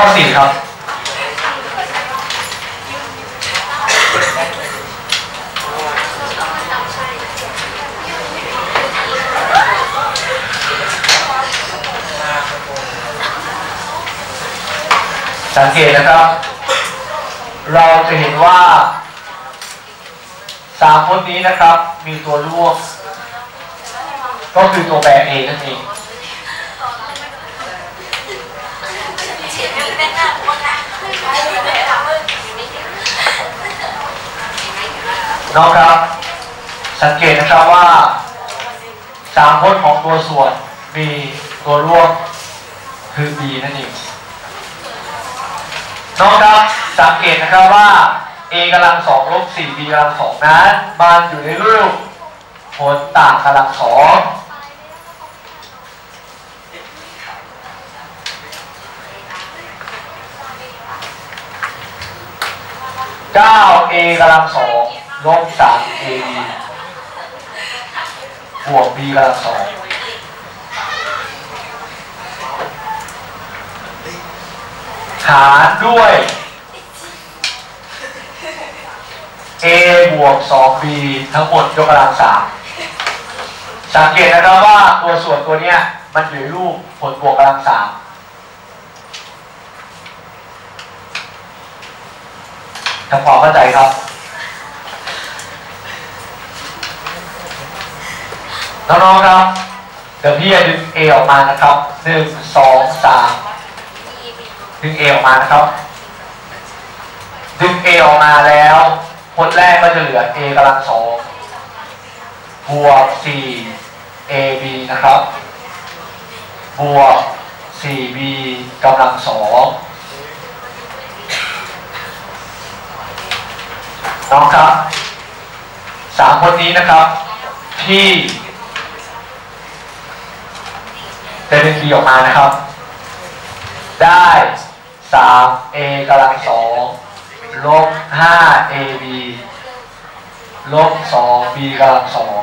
ข้อสี่ครับ สังเกตนะครับ เราจะเห็นว่าสามพจน์นี้นะครับ มีตัวร่วมก็คือตัวแปรเอนั่นเอง น้องครับ สังเกตนะครับว่าสามพจน์ของตัวส่วนมีตัวร่วมคือ b นั่นเองน้องครับสังเกตนะครับว่า a กำลังสองลบ 4b กำลังสองนั้นมันอยู่ในรูปผลต่างกำลังสองเก้า a กำลังสอง ลบสาม ab บวก b กำลังสองหารด้วย a บวก 2b ทั้งหมดยกกำลังสามสังเกตนะครับว่าตัวส่วนตัวเนี้ยมันอยู่ในรูปผลบวกกำลังสามทำความเข้าใจครับ น้องๆครับเดี๋ยวพี่จะดึง A อออกมานะครับหนึ่งสองสามดึง A อออกมานะครับ ดึง A อออกมาแล้วพจน์แรกก็จะเหลือ A กำลังสองบวก4 AB นะครับ บวก 4B กำลังสองน้องครับสามคนนี้นะครับ ที่ จะดึง B ออกมานะครับ ได้ 3A กำลังสองลบ 5AB ลบ 2B กำลังสอง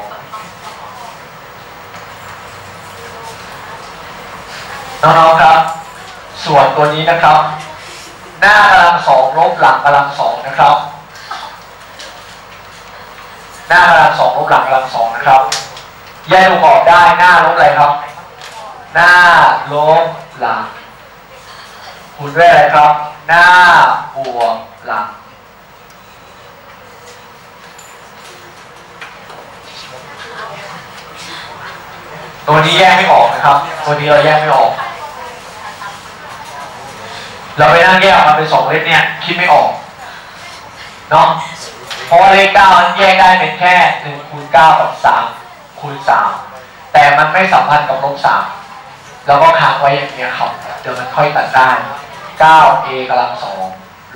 น้องๆครับ ส่วนตัวนี้นะครับ หน้ากำลังสองลบหลังกำลังสองนะครับ หน้ากำลังสองลบหลังกำลังสองนะครับแยกลูกออกได้หน้าลบอะไรครับ หน้าลบหลังคูณด้วยอะไรครับ หน้าบวกหลังตัวนี้แยกไม่ออกนะครับ ตัวนี้เราแยกไม่ออก เราไปนั่งแยกออกมาเป็นสองเลขเนี่ยคิดไม่ออก เนาะเพราะว่าเลขเก้ามันแยกได้เป็นแค่หนึ่งคูณเก้ากับสามคูณสามแต่มันไม่สัมพันธ์กับลบสาม เราก็ค้างไว้อย่างเนี้ยครับ เดี๋ยวมันค่อยตัดได้เก้า a กำลังสอง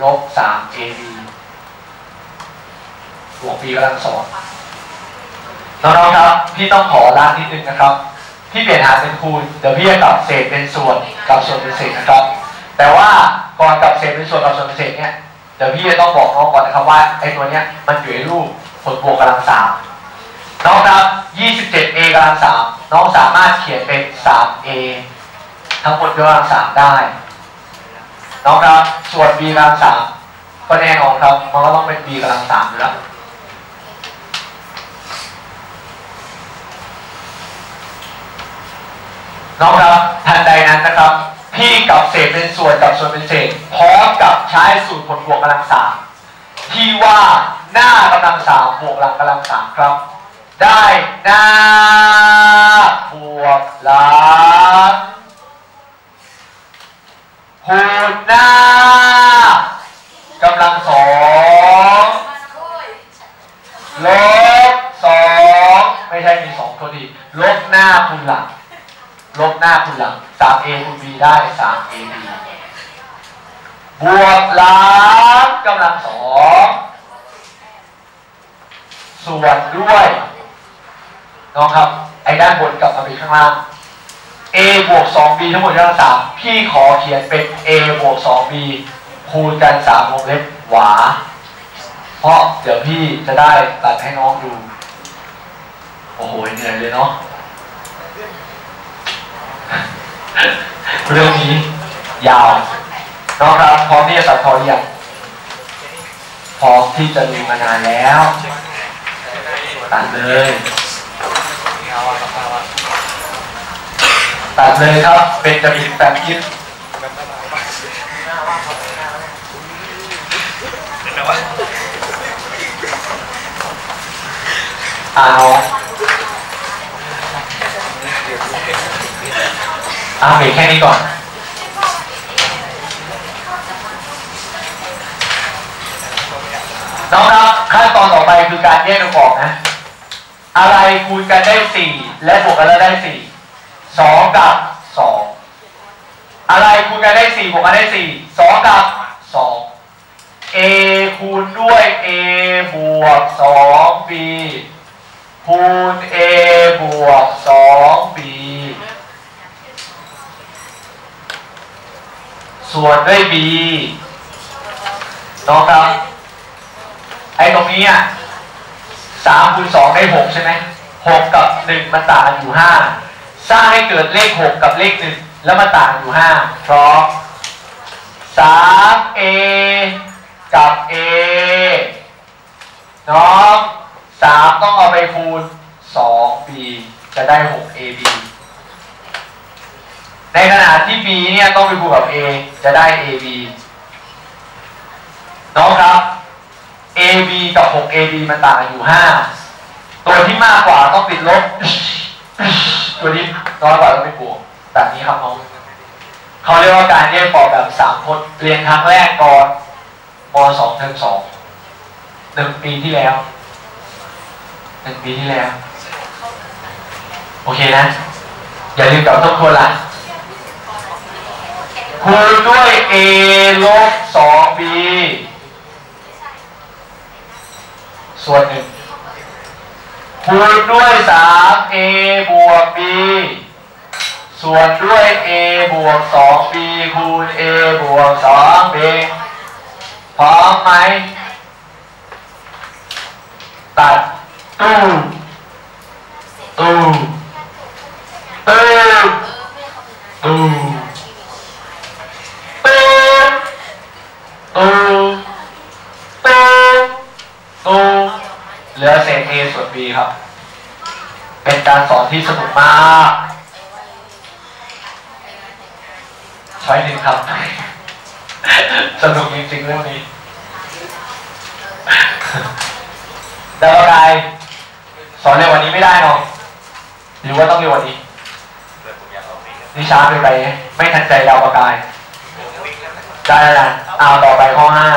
ลบสาม ab บวก b กำลังสองน้องๆครับ พี่ต้องขอล้างนิดนึงนะครับที่เปลี่ยนหารเป็นคูณ เดี๋ยวพี่จะกลับเศษเป็นส่วนกับส่วนเป็นเศษนะครับ แต่ว่าก่อนกลับเศษเป็นส่วนกับส่วนเป็นเศษเนี่ยเดี๋ยวพี่จะต้องบอกน้องก่อนนะครับว่าไอ้ตัวเนี้ยมันอยู่ในรูปผลบวกกำลังสามน้องครับ 27a กำลังสาม น้องสามารถเขียนเป็น 3a ทั้งหมดยกกำลังสามได้ น้องครับส่วน b กำลังสามก็แน่นอนครับมันก็ต้องเป็น b กำลังสามอยู่แล้วน้องครับทันใดนั้นนะครับพี่กับเศษเป็นส่วนกับส่วนเป็นเศษพร้อมกับใช้สูตรผลบวกกำลังสามที่ว่าหน้ากำลังสามบวกหลังกำลังสามครับ ได้หน้าบวกหลัง คูณหน้ากำลังสองลบสองไม่ใช่มีสองตัวดีลบหน้าคูณหลัง ลบหน้าคูณหลัง 3a คูณ b ได้ 3ab บวกหลังกำลังสองส่วนด้วยน้องครับ ไอ้ด้านบนกลับมาเป็นข้างล่าง a บวก 2b ทั้งหมดกำลังสามพี่ขอเขียนเป็น a บวก 2b คูณกัน3วงเล็บหวา เพราะเดี๋ยวพี่จะได้ตัดให้น้องดู โอ้โหเหนื่อยเลยเนาะเรื่องนี้ยาวน้องครับพร้อมที่จะตัดคอหรือยังพร้อมที่จะลุยมานานแล้วตัดเลย ตัดเลยครับ เป็นจะมีแฟนคิดอาน้อาเบรกแค่นี้ก่อนน้องครับขั้นตอนต่อไปคือการแยกตัวบอกนะ อะไรคูณกันได้สี่และบวกกันแล้วได้สี่ สองกับสองอะไรคูณกันได้สี่บวกกันได้สี่สองกับสอง a คูณด้วย a บวกสอง b คูณ a บวกสอง b ส่วนด้วย b น้องครับไอ้ตรงนี้อะสามคูณสองได้หกใช่ไหมหกกับหนึ่งมันต่างกันอยู่ห้า สร้างให้เกิดเลขหกกับเลขหนึ่งแล้วมันต่างอยู่ห้าพร้อมสามเอกับเอน้องสามต้องเอาไปคูณสองบีจะได้หกเอบีในขณะที่ b เนี่ยต้องไปคูณกับ a จะได้ ab น้องครับ AB กับ 6AB มันต่างอยู่ 5 ตัวที่มากกว่าต้องติดลบ ตัวที่น้อยกว่าต้องเป็นบวกแบบนี้ครับน้องเขาเรียกว่าการแยกปอแบบสามคนเรียนครั้งแรกก่อนมสองเทอมสองหนึ่งปีที่แล้วหนึ่งปีที่แล้ว โอเคนะ อย่าลืมกับทุกคนละคูณด้วย A ลบ 2B ส่วนหนึ่ง คูณด้วย 3a บวก b ส่วนด้วย a บวก 2b คูณ a บวก 2b พร้อมไหม ตัดตู้ตู้ A ส่วน B ครับ เป็นการสอนที่สนุกมาก ใช้อยหนึ่งครับ สนุกจริงๆเรื่องนี้ดาวกายสอนเร็ววันนี้ไม่ได้เนาะหรือว่าต้องเร็ววันนี้นี่ช้าไปไปไม่ทันใจดาวกายได้แล้วนะเอาต่อห้า